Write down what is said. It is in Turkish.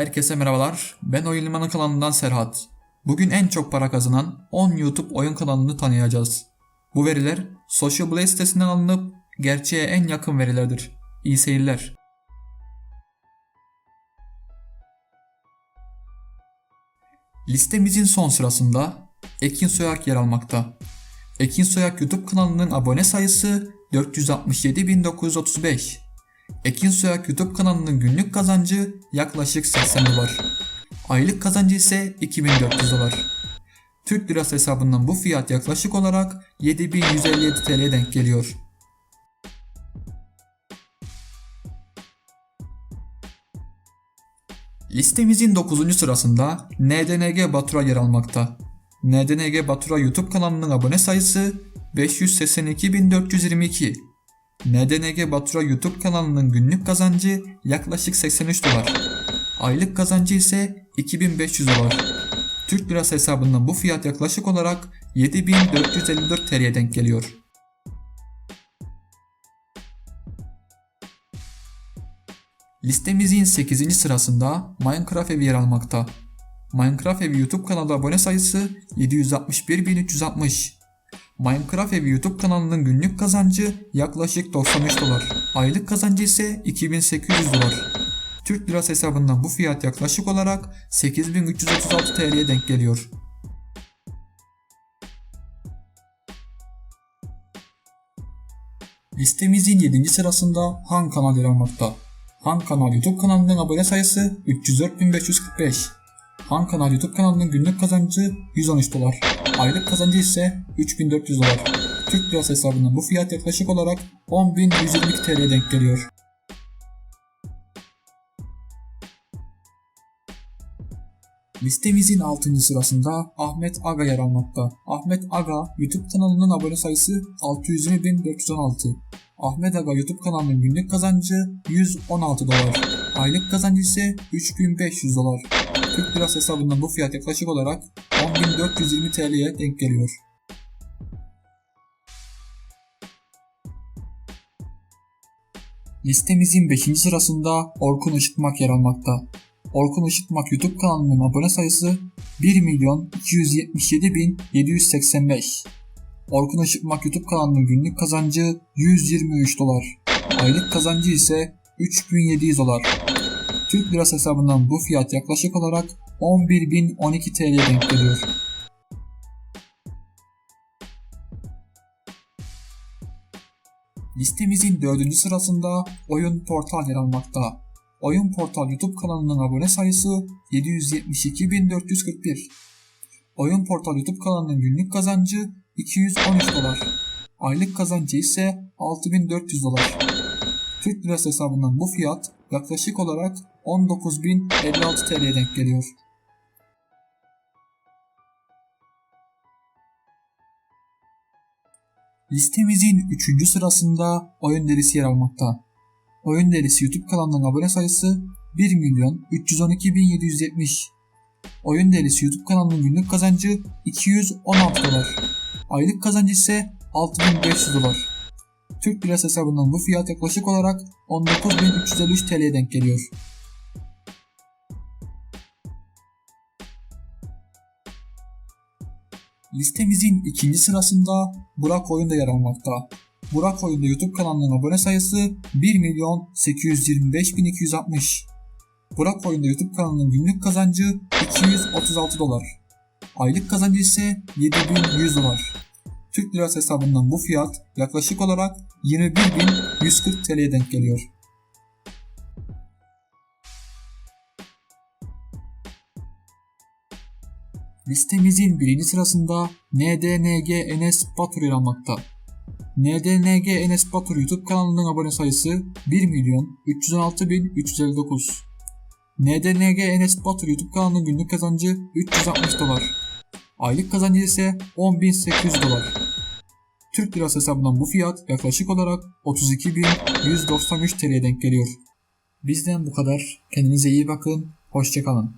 Herkese merhabalar. Ben Oyun Limanı kanalından Serhat. Bugün en çok para kazanan 10 YouTube oyun kanalını tanıyacağız. Bu veriler Social Blade sitesinden alınıp gerçeğe en yakın verilerdir. İyi seyirler. Listemizin son sırasında Ekin Soyak yer almakta. Ekin Soyak YouTube kanalının abone sayısı 467.935. Ekin Soyak YouTube kanalının günlük kazancı yaklaşık 80 dolar. Aylık kazancı ise 2400 dolar. Türk lirası hesabından bu fiyat yaklaşık olarak 7157 TL'ye denk geliyor. Listemizin 9. sırasında NDNG Batura yer almakta. NDNG Batura YouTube kanalının abone sayısı 582.422. NDNG Batura YouTube kanalının günlük kazancı yaklaşık 83 dolar. Aylık kazancı ise 2500 dolar. Türk lirası hesabından bu fiyat yaklaşık olarak 7454 TL'ye denk geliyor. Listemizin 8. sırasında Minecraft evi yer almakta. Minecraft evi YouTube kanalı abone sayısı 761.360. Minecraft evi YouTube kanalının günlük kazancı yaklaşık 93 dolar. Aylık kazancı ise 2800 dolar. Türk lirası hesabından bu fiyat yaklaşık olarak 8336 TL'ye denk geliyor. Listemizin 7. sırasında Han kanal yer almakta. Han kanal YouTube kanalının abone sayısı 304.545. Han kanal YouTube kanalının günlük kazancı 113 dolar. Aylık kazancı ise 3400 dolar. Türk lirası hesabından bu fiyat yaklaşık olarak 10.122 TL'ye denk geliyor. Listemizin 6. sırasında Ahmet Aga yer almakta. Ahmet Aga YouTube kanalının abone sayısı 620.416. Ahmet Aga YouTube kanalının günlük kazancı 116 dolar. Aylık kazancı ise 3500 dolar. Türk lirası hesabından bu fiyat yaklaşık olarak 10.420 TL'ye denk geliyor. Listemizin 5. sırasında Orkun Işıtmak yer almakta. Orkun Işıtmak YouTube kanalının abone sayısı 1 milyon 277 bin 785. Orkun Işıtmak YouTube kanalının günlük kazancı 123 dolar. Aylık kazancı ise 3700 dolar. Türk lirası hesabından bu fiyat yaklaşık olarak 11.012 TL'ye denk geliyor. Listemizin 4. sırasında Oyun Portal yer almakta. Oyun Portal YouTube kanalının abone sayısı 772.441. Oyun Portal YouTube kanalının günlük kazancı 213 dolar. Aylık kazancı ise 6400 dolar. Türk lirası hesabından bu fiyat yaklaşık olarak 19.056 TL'ye denk geliyor. Listemizin 3. sırasında oyun derisi yer almakta. Oyun Delisi YouTube kanalının abone sayısı 1 milyon 312 bin 770. Oyun Delisi YouTube kanalının günlük kazancı 216 dolar. Aylık kazancı ise 6500 dolar. Türk lirası hesabından bu fiyat yaklaşık olarak 19.353 TL'ye denk geliyor. Listemizin ikinci sırasında Burak Oyun da yer almakta. Burak Oyun'da YouTube kanalının abone sayısı 1 milyon 825 bin 260. Burak Oyun'da YouTube kanalının günlük kazancı 236 dolar. Aylık kazancı ise 7100 dolar. Türk lirası hesabından bu fiyat yaklaşık olarak 21.140 TL'ye denk geliyor. Listemizin birinci sırasında NDNG Enes Batur yer almakta. NDNG Enes Batur YouTube kanalının abone sayısı 1 milyon 316 bin 359. NDNG Enes Batur YouTube kanalının günlük kazancı 360 dolar. Aylık kazancı ise 10.800 dolar. Türk lirası hesabından bu fiyat yaklaşık olarak 32.193 TL'ye denk geliyor. Bizden bu kadar. Kendinize iyi bakın. Hoşçakalın.